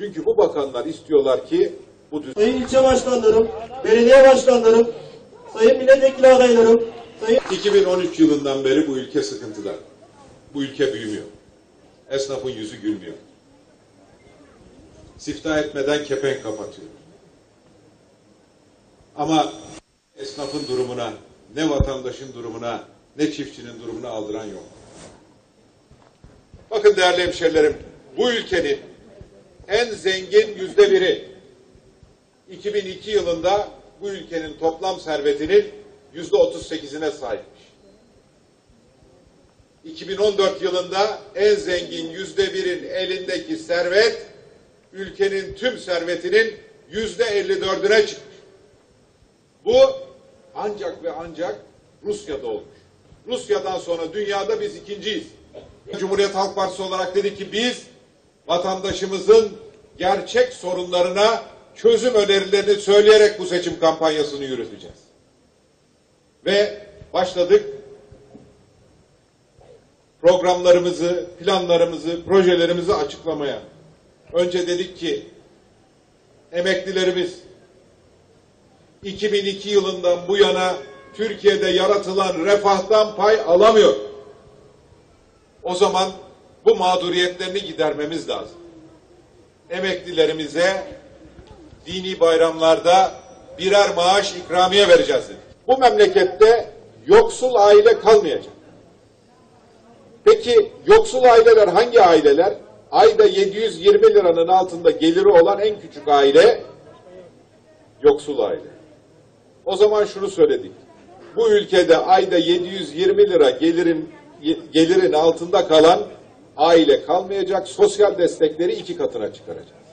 Çünkü bu bakanlar istiyorlar ki bu düzen Sayın ilçe başkanlarım, belediye başkanlarım, sayın milletvekili adaylarım, sayın 2013 yılından beri bu ülke sıkıntıda. Bu ülke büyümüyor. Esnafın yüzü gülmüyor. Siftah etmeden kepenk kapatıyor. Ama esnafın durumuna, ne vatandaşın durumuna, ne çiftçinin durumuna aldıran yok. Bakın değerli hemşerilerim, bu ülkenin en zengin yüzde biri 2002 yılında bu ülkenin toplam servetinin yüzde 38'ine sahipmiş. 2014 yılında en zengin yüzde birin elindeki servet ülkenin tüm servetinin yüzde 54'üne çıkmış. Bu ancak ve ancak Rusya'da olmuş. Rusya'dan sonra dünyada biz ikinciyiz. Cumhuriyet Halk Partisi olarak dedi ki biz vatandaşımızın gerçek sorunlarına çözüm önerilerini söyleyerek bu seçim kampanyasını yürüteceğiz. Ve başladık programlarımızı, planlarımızı, projelerimizi açıklamaya. Önce dedik ki emeklilerimiz 2002 yılından bu yana Türkiye'de yaratılan refahtan pay alamıyor. O zaman bu mağduriyetlerini gidermemiz lazım. Emeklilerimize dini bayramlarda birer maaş ikramiye vereceğiz dedik. Bu memlekette yoksul aile kalmayacak. Peki yoksul aileler hangi aileler? Ayda 720 liranın altında geliri olan en küçük aile yoksul aile. O zaman şunu söyledik. Bu ülkede ayda 720 lira gelirin gelirin altında kalan aile kalmayacak. Sosyal destekleri iki katına çıkaracağız.